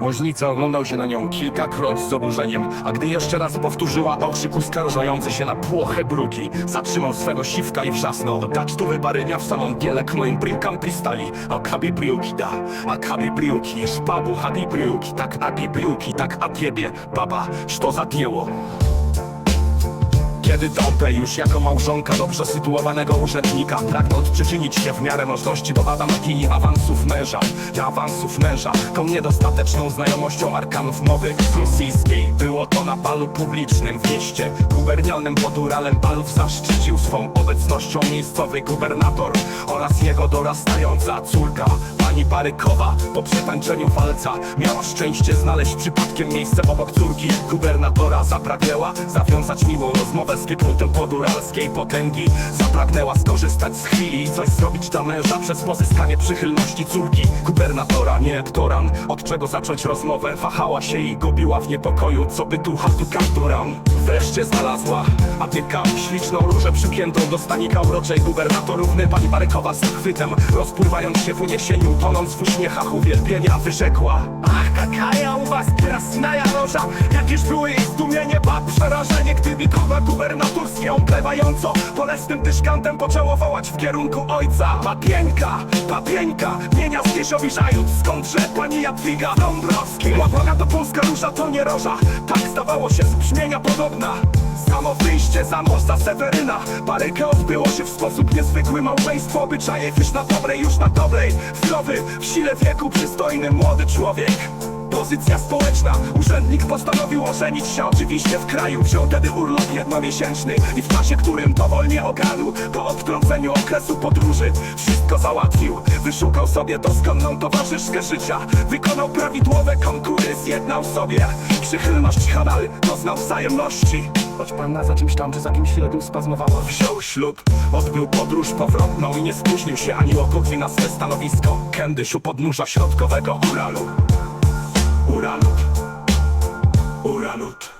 Woźnica oglądał się na nią kilkakroć z oburzeniem, a gdy jeszcze raz powtórzyła okrzyk uskarżający się na płoche bruki, zatrzymał swego siwka i wrzasnął. Dać tu wybarynia w samą gielek moim brinkam pristali A kabi briuki da, a kabi briuki Szpabu hadi briuki, tak abi briuki, tak a ciebie Baba, co za dzieło kiedy Dompe już jako małżonka dobrze sytuowanego urzędnika Pragnął przyczynić się w miarę możliwości do Adamaki awansów męża Ja awansów męża tą niedostateczną znajomością arkanów mowy rosyjskiej Było to na balu publicznym w mieście. Gubernialnym pod Uralem Balów zaszczycił swą obecnością miejscowy gubernator Oraz jego dorastająca córka Pani Barykowa po przetańczeniu walca Miała szczęście znaleźć przypadkiem miejsce obok córki. Gubernatora Zapragnęła zawiązać miłą rozmowę z kieruntem poduralskiej. Potęgi Zapragnęła skorzystać z chwili i coś zrobić dla męża Przez pozyskanie przychylności córki. Gubernatora Nie Toran, od czego zacząć rozmowę? Wahała się i gubiła w niepokoju Co by tu hatu kapturam Wreszcie znalazła. Atyka śliczną różę przypiętą do stanika uroczej gubernatorówny Pani Barykowa z chwytem Rozpływając się w uniesieniu Tonąc w uśmiechach uwielbienia wyrzekła. Ach, kakaja u was krasnaja roża Jakież były jej zdumienie, ba przerażenie Gdy wikowa gubernatorskie omplewająco Bolesnym dyszkantem poczęło wołać w kierunku ojca. Papieńka, papieńka, mienia z Kiesiowi żajut Skądże pani Jadwiga Dąbrowski? Łapana to polska róża, to nie roża Tak zdawało się z brzmienia podobna Samo wyjście za za Seweryna. Barykę odbyło się w sposób niezwykły. Małżeństwo obyczaje już na dobrej, już na dobrej. Zdrowy, w sile wieku przystojny młody człowiek Pozycja społeczna, urzędnik postanowił ożenić się oczywiście w kraju Wziął wtedy urlop jednomiesięczny i w czasie którym dowolnie ogarnął Po odtrąceniu okresu podróży wszystko załatwił. Wyszukał sobie doskonną towarzyszkę życia. Wykonał prawidłowe konkury, zjednał sobie. Przychylność Hanal doznał wzajemności. Choć panna za czymś tam, czy za kimś tu spazmowała. Wziął ślub, odbył podróż powrotną I nie spóźnił się ani o godzin na swe stanowisko. Kiedyś u podnóża środkowego Uralu Uranut Uranut